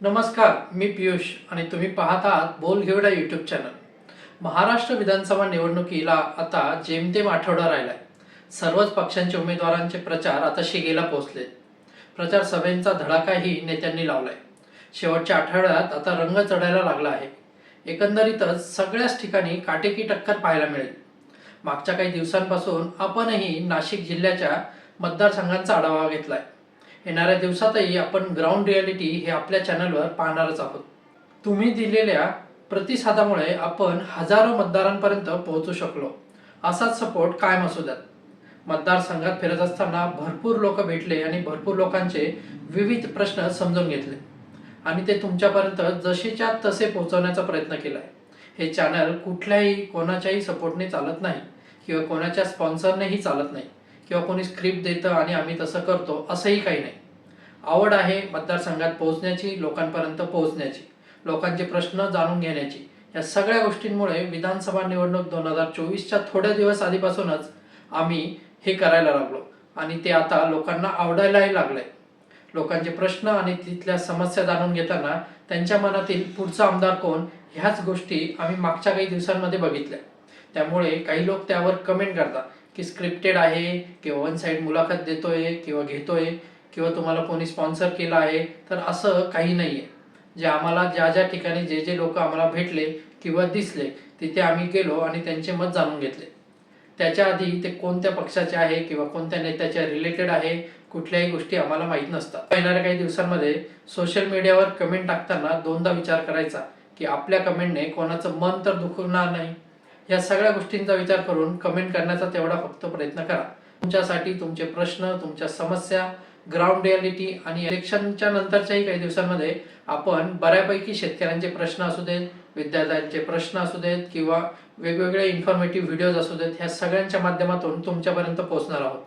नमस्कार मी पियुष आणि तुम्ही पाहत आहात बोल घेवडा यूट्यूब चॅनल महाराष्ट्र विधानसभा निवडणुकीला आता जेमतेम आठवडा राहिलाय. सर्वच पक्षांचे उमेदवारांचे प्रचार आता शिगेला पोहोचले. प्रचार सभेंचा धडाकाही नेत्यांनी लावलाय. शेवटच्या आठवड्यात आता रंग चढायला लागला आहे. एकंदरीतच सगळ्याच ठिकाणी काटेकी टक्कर पाहायला मिळेल. मागच्या काही दिवसांपासून आपणही नाशिक जिल्ह्याच्या मतदारसंघांचा आढावा घेतलाय. येणाऱ्या दिवसातही आपण ग्राउंड रियालिटी हे आपल्या चॅनलवर पाहणारच आहोत. तुम्ही दिलेल्या प्रतिसादामुळे आपण हजारो मतदारांपर्यंत पोहोचू शकलो. असाच सपोर्ट कायम असू द्यात. मतदारसंघात फिरत असताना भरपूर लोक भेटले आणि भरपूर लोकांचे विविध प्रश्न समजून घेतले. आणि ते तुमच्यापर्यंत जसेच्या तसे पोहोचवण्याचा प्रयत्न केला आहे हे चॅनल कुठल्याही कोणाच्याही सपोर्टने चालत नाही किंवा कोणाच्या स्पॉन्सरनेही चालत नाही. किंवा कोणी स्क्रिप्ट देतं आणि आम्ही तसं करतो असंही काही नाही. आवड आहे मतदारसंघात पोहोचण्याची लोकांपर्यंत पोहोचण्याची लोकांचे प्रश्न जाणून घेण्याची. या सगळ्या गोष्टींमुळे विधानसभा निवडणूक दोन हजार चोवीसच्या थोड्या दिवस आधीपासूनच आम्ही हे करायला लागलो. आणि ते आता लोकांना आवडायलाही लागलंय. लोकांचे प्रश्न आणि तिथल्या समस्या जाणून घेताना त्यांच्या मनातील पुढचा आमदार कोण ह्याच गोष्टी आम्ही मागच्या काही दिवसांमध्ये बघितल्या. त्यामुळे काही लोक त्यावर कमेंट करतात की स्क्रिप्टेड आहे किंवा वन साईड मुलाखत देतोय किंवा घेतोय. किंवा तुम्हाला कोणी स्पॉन्सर केलं आहे तर असं काही नाही आहे जे आम्हाला ज्या ज्या ठिकाणी जे जे लोक आम्हाला भेटले किंवा दिसले तिथे आम्ही गेलो आणि त्यांचे मत जाणून घेतले. त्याच्या आधी ते कोणत्या पक्षाचे आहे किंवा कोणत्या नेत्याच्या रिलेटेड आहे कुठल्याही गोष्टी आम्हाला माहीत नसतात. येणाऱ्या काही दिवसांमध्ये सोशल मीडियावर कमेंट टाकताना दोनदा विचार करायचा की आपल्या कमेंटने कोणाचं मन तर दुखवणार नाही. या सगळ्या गोष्टींचा विचार करून कमेंट करण्याचा तेवढा फक्त प्रयत्न करा. तुमच्यासाठी तुमचे प्रश्न तुमच्या समस्या ग्राउंड रियालिटी आणि इलेक्शनच्या नंतरच्याही काही दिवसांमध्ये आपण बऱ्यापैकी शेतकऱ्यांचे प्रश्न असू देत विद्यार्थ्यांचे प्रश्न असू देत किंवा वेगवेगळे इन्फॉर्मेटिव्ह व्हिडिओज असू देत ह्या सगळ्यांच्या माध्यमातून तुमच्यापर्यंत पोहोचणार आहोत.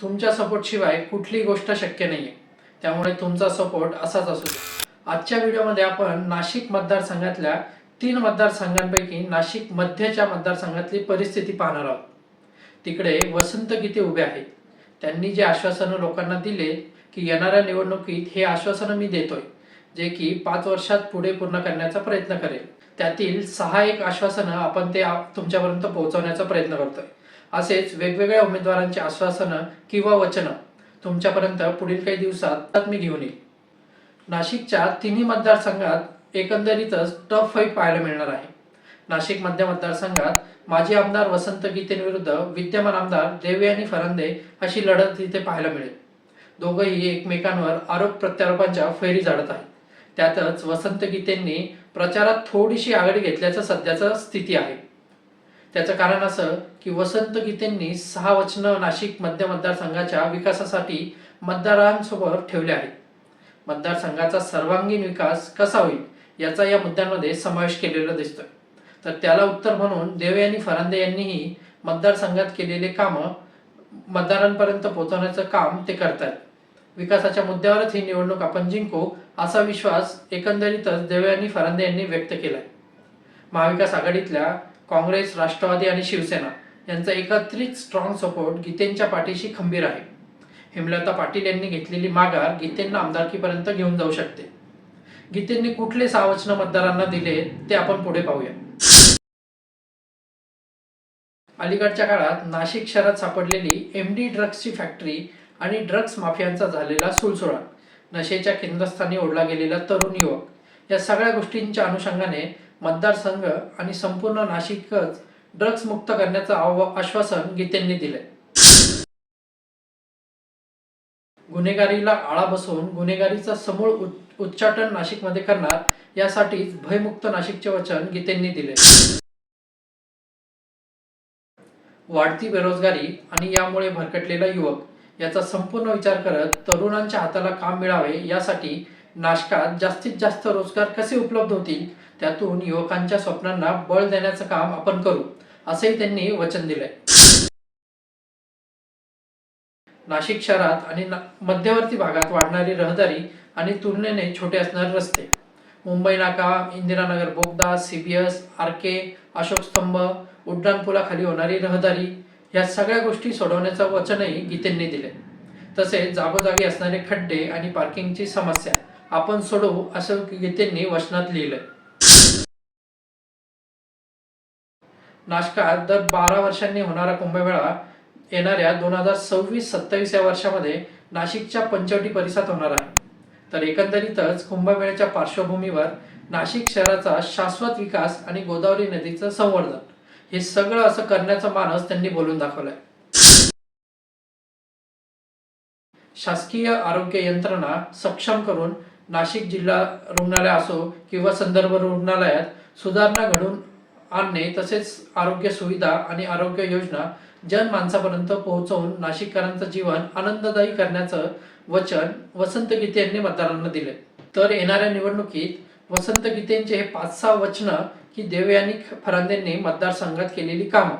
तुमच्या सपोर्टशिवाय कुठलीही गोष्ट शक्य नाही आहे त्यामुळे तुमचा सपोर्ट असाच असू दे. आजच्या व्हिडिओमध्ये आपण नाशिक मतदारसंघातल्या तीन मतदारसंघांपैकी नाशिक मध्यच्या मतदारसंघातली परिस्थिती पाहणार आहोत. तिकडे वसंत गीते उभे आहेत. त्यांनी जे आश्वासनं लोकांना दिले की येणाऱ्या निवडणुकीत हे आश्वासनं मी देतोय जे की पाच वर्षात पुढे पूर्ण करण्याचा प्रयत्न करेल. त्यातील सहा एक आश्वासनं आपण ते तुमच्यापर्यंत पोहोचवण्याचा प्रयत्न करतोय. असेच वेगवेगळ्या उमेदवारांची आश्वासनं किंवा वचनं तुमच्यापर्यंत पुढील काही दिवसात मी घेऊन येईल. नाशिकच्या तिन्ही मतदारसंघात एकंदरीतच टफ फाईट पाहायला मिळणार आहे. नाशिक मध्य मतदारसंघात माजी आमदार वसंत गीतेंविरुद्ध विद्यमान आमदार देवयानी फरांदे अशी लढत तिथे पाहायला मिळेल. दोघंही एकमेकांवर आरोप प्रत्यारोपांच्या फैरी झाडत आहेत. त्यातच वसंत गीतेंनी प्रचारात थोडीशी आघाडी घेतल्याचं सध्याचं स्थिती आहे. त्याचं कारण असं की वसंत गीतेंनी सहा वचनं नाशिक मध्य मतदारसंघाच्या विकासासाठी मतदारांसोबत ठेवले आहेत. मतदारसंघाचा सर्वांगीण विकास कसा होईल याचा या मुद्द्यांमध्ये समावेश केलेला दिसतोय. तर त्याला उत्तर म्हणून देवयानी फरांदे यांनीही मतदारसंघात केलेले कामं मतदारांपर्यंत पोहोचवण्याचं काम ते करतात विकासाच्या मुद्द्यावरच ही निवडणूक आपण जिंकू असा विश्वास एकंदरीतच देवयानी फरांदे यांनी व्यक्त केलाय. महाविकास आघाडीतल्या काँग्रेस राष्ट्रवादी आणि शिवसेना यांचा एकत्रित स्ट्रॉंग सपोर्ट गीतेंच्या पाठीशी खंबीर आहे. हेमलता पाटील यांनी घेतलेली माघार गीतेंना आमदारकीपर्यंत घेऊन जाऊ शकते. गीतेंनी कुठले सावचनं मतदारांना दिले ते आपण पुढे पाहूया. अलीकडच्या काळात नाशिक शहरात सापडलेली एम डी ड्रग्सची फॅक्टरी आणि ड्रग्स माफियांचा झालेला सुळसुळाट नशेच्या केंद्रस्थानी ओढला गेलेला तरुण युवक या सगळ्या गोष्टींच्या अनुषंगाने मतदारसंघ आणि संपूर्ण नाशिकच ड्रग्स मुक्त करण्याचं आव- आश्वासन गीतेंनी दिले गुन्हेगारीला आळा बसवून गुन्हेगारीचा समूळ उच्चाटन नाशिकमध्ये करणार यासाठीच भयमुक्त नाशिकचे वचन गीतेंनी दिले वाढती बेरोजगारी आणि यामुळे भरकटलेला युवक याचा संपूर्ण विचार करत तरुणांच्या हाताला काम मिळावे यासाठी नाशकात जास्तीत जास्त रोजगार कसे उपलब्ध होतील त्यातून युवकांच्या स्वप्नांना बळ देण्याचं काम आपण करू असेही त्यांनी वचन दिलंय. नाशिक शहरात आणि ना- मध्यवर्ती भागात वाढणारी रहदारी आणि तुलनेने छोटे असणारे रस्ते. मुंबई नाका इंदिरानगर बोगदा सीबीएस आर के अशोक स्तंभ उड्डाणपुलाखाली होणारी रहदारी या सगळ्या गोष्टी सोडवण्याचं वचनही गीतेंनी दिले. तसेच जागोजागी असणारे खड्डे आणि पार्किंगची समस्या आपण सोडवू असं गीतेंनी वचनात लिहिलंय. नाशकात दर बारा वर्षांनी होणारा कुंभमेळा येणाऱ्या दोन हजार सव्वीस सत्तावीस या वर्षामध्ये नाशिकच्या पंचवटी परिसरात होणार आहे. तर एकंदरीतच कुंभमेळ्याच्या पार्श्वभूमीवर नाशिक शहराचा शाश्वत विकास आणि गोदावरी नदीचं संवर्धन हे सगळं असं करण्याचा मानस त्यांनी बोलून दाखवलाय. शासकीय आरोग्य यंत्रणा सक्षम करून नाशिक जिल्हा रुग्णालय असो किंवा संदर्भ रुग्णालयात सुधारणा घडून आणणे तसेच आरोग्य सुविधा आणि आरोग्य योजना जनमानसापर्यंत पोहोचवून नाशिककरांचं जीवन आनंददायी करण्याचं वचन वसंत गीते यांनी मतदारांना दिले तर येणाऱ्या निवडणुकीत वसंत गीतेंचे हे पाच सहा वचनं की देवयानी फरांदेंनी मतदारसंघात केलेली कामं.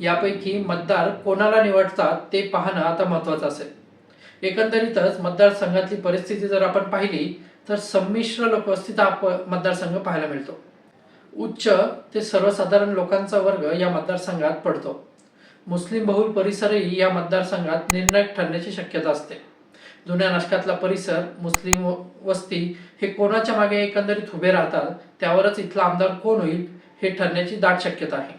यापैकी मतदार कोणाला निवडतात ते पाहणं आता महत्त्वाचं असेल. एकंदरीतच मतदारसंघातली परिस्थिती जर आपण पाहिली तर संमिश्र लोकवस्तीत आप मतदारसंघ पाहायला मिळतो. उच्च ते सर्वसाधारण लोकांचा वर्ग या मतदारसंघात पडतो. मुस्लिम बहुल परिसरही या मतदारसंघात निर्णायक ठरण्याची शक्यता असते. जुन्या नाशकातला परिसर मुस्लिम वस्ती हे कोणाच्या मागे एकंदरीत उभे राहतात त्यावरच इथला आमदार कोण होईल हे ठरण्याची दाट शक्यता आहे.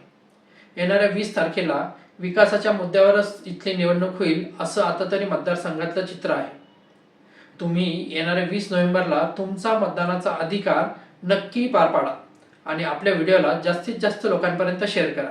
येणाऱ्या वीस तारखेला विकासाच्या मुद्द्यावरच इथली निवडणूक होईल असं आता तरी मतदारसंघातलं चित्र आहे. तुम्ही येणाऱ्या वीस नोव्हेंबरला तुमचा मतदानाचा अधिकार नक्की पार पाडा आणि आपल्या व्हिडिओला जास्तीत जास्त लोकांपर्यंत शेअर करा.